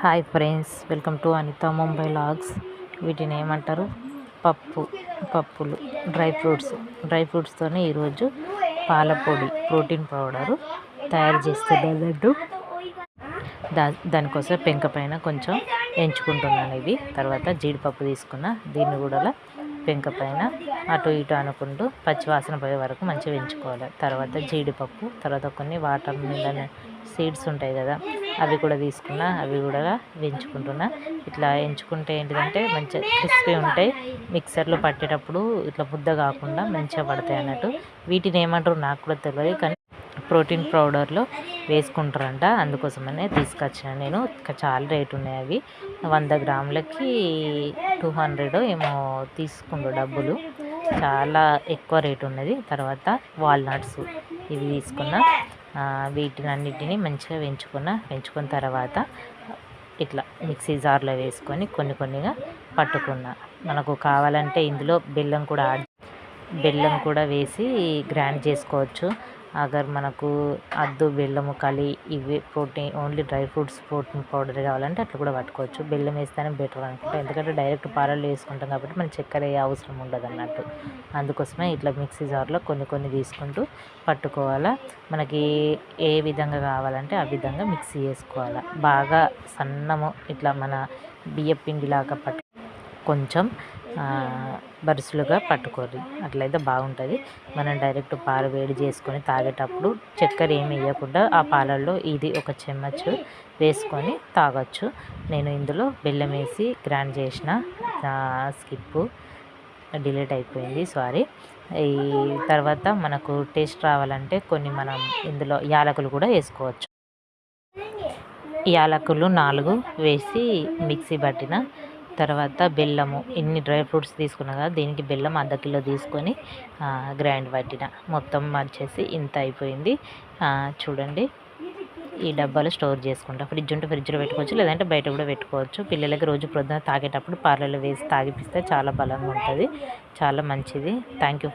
Hi friends welcome to Anitha Mumbai vlogs. వీటిని ఏమంటారు? పప్పు పప్పులు డ్రై ఫ్రూట్స్. డ్రై ఫ్రూట్స్తోనే ఈరోజు పాలపొడి ప్రోటీన్ పౌడరు తయారు చేస్తున్నాను దా దానికోసం పెంక పైన కొంచెం ఎంచుకుంటున్నాను ఇవి. తర్వాత జీడిపప్పు తీసుకున్న దీన్ని కూడా పెంక పైన అటు ఇటు అనుకుంటూ పచ్చివాసన పోయే వరకు మంచిగా ఎంచుకోవాలి తర్వాత జీడిపప్పు తర్వాత కొన్ని వాటర్ మిలన్ సీడ్స్ ఉంటాయి కదా అవి కూడా తీసుకున్న అవి కూడా వేయించుకుంటున్నా. ఇట్లా ఎంచుకుంటే ఏంటిదంటే మంచిగా క్రిస్పీ ఉంటాయి. మిక్సర్లో పట్టేటప్పుడు ఇట్లా ముద్ద కాకుండా మంచిగా పడతాయి అన్నట్టు. వీటిని ఏమంటారు నాకు కూడా తెలియదు కానీ ప్రోటీన్ పౌడర్లో వేసుకుంటారంట. అందుకోసమనే తీసుకొచ్చిన నేను. చాలా రేట్ ఉన్నాయి అవి. వంద గ్రాములకి టూ హండ్రెడ్ ఏమో తీసుకుండు డబ్బులు. చాలా ఎక్కువ రేట్ ఉన్నది. తర్వాత వాల్నట్స్ ఇవి తీసుకున్న. వీటిని అన్నిటిని మంచిగా పెంచుకున్న పెంచుకున్న తర్వాత ఇట్లా మిక్సీ జార్లో వేసుకొని కొన్ని కొన్నిగా పట్టుకున్న. మనకు కావాలంటే ఇందులో బెల్లం కూడా బెల్లం కూడా వేసి గ్రైండ్ చేసుకోవచ్చు. అగర్ మనకు అద్దు బెల్లము కలి ఇవి protein only dry fruits protein powder కావాలంటే అట్లా కూడా పట్టుకోవచ్చు. బెల్లం వేస్తేనే బెటర్ అనుకుంటా. ఎందుకంటే డైరెక్ట్ పాలల్లో వేసుకుంటాం కాబట్టి మనం చక్కెర ఏ అవసరం ఉండదు అన్నట్టు. అందుకోసమే ఇట్లా మిక్సీ జార్లో కొన్ని కొన్ని తీసుకుంటూ పట్టుకోవాలా. మనకి ఏ విధంగా కావాలంటే ఆ విధంగా మిక్సీ చేసుకోవాలా బాగా సన్నము ఇట్లా మన బియ్య పిండిలాగా పట్టు కొంచెం బరుసులుగా పట్టుకోరు అట్లయితే బాగుంటుంది. మనం డైరెక్ట్ పాలు వేడి చేసుకొని తాగేటప్పుడు చక్కెర ఏమి వేయకుండా ఆ పాలల్లో ఇది ఒక చెమ్మచ్చు వేసుకొని తాగొచ్చు. నేను ఇందులో బెల్లం వేసి గ్రైండ్ చేసిన స్కిప్ డిలీట్ అయిపోయింది. సారీ. ఈ తర్వాత మనకు టేస్ట్ రావాలంటే కొన్ని మనం ఇందులో యాలకులు కూడా వేసుకోవచ్చు. యాలకులు నాలుగు వేసి మిక్సీ పట్టిన తర్వాత బెల్లము. ఎన్ని డ్రై ఫ్రూట్స్ తీసుకున్నా కదా దీనికి బెల్లం అర్ధ కిలో తీసుకొని గ్రైండ్ పట్టిన. మొత్తం వచ్చేసి ఇంత అయిపోయింది. చూడండి. ఈ డబ్బాలో స్టోర్ చేసుకుంటాం. ఫ్రిడ్జ్ ఉంటే ఫ్రిడ్జ్లో పెట్టుకోవచ్చు లేదంటే బయట కూడా పెట్టుకోవచ్చు. పిల్లలకి రోజు ప్రొద్దున తాగేటప్పుడు పార్లర్లో వేసి తాగిపిస్తే చాలా బలంగా ఉంటుంది. చాలా మంచిది. Thank you